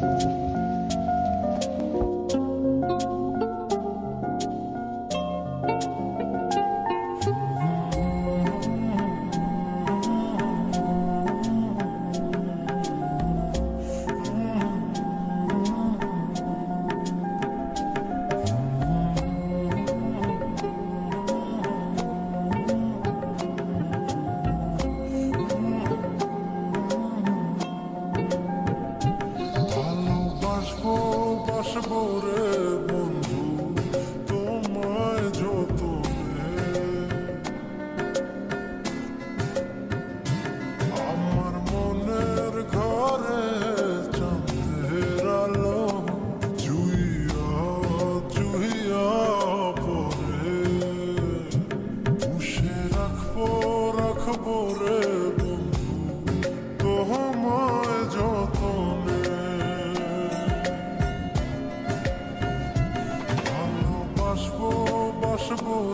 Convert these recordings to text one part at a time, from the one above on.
中。border বন্ধু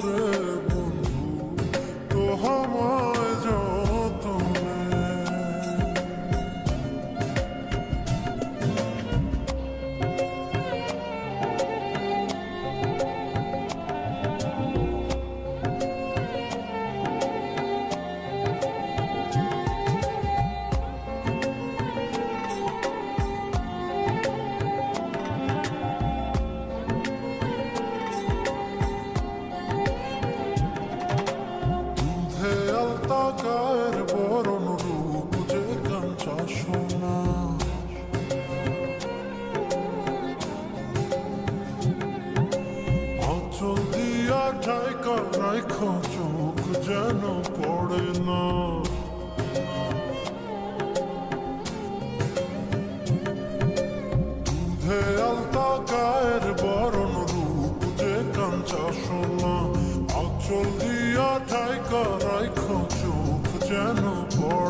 গায়ের বরণ রূপ যে কাঞ্চা সোনা। অচল দিয়া ঠাইকা রাইখ, চোখ যেন পড়ে না। দুধে আলতা গায়ের বরণ রূপ যে কাঞ্চা সোনা। অচল দিয়া ঠাইকা রাইখ চোখ যেন পড়ে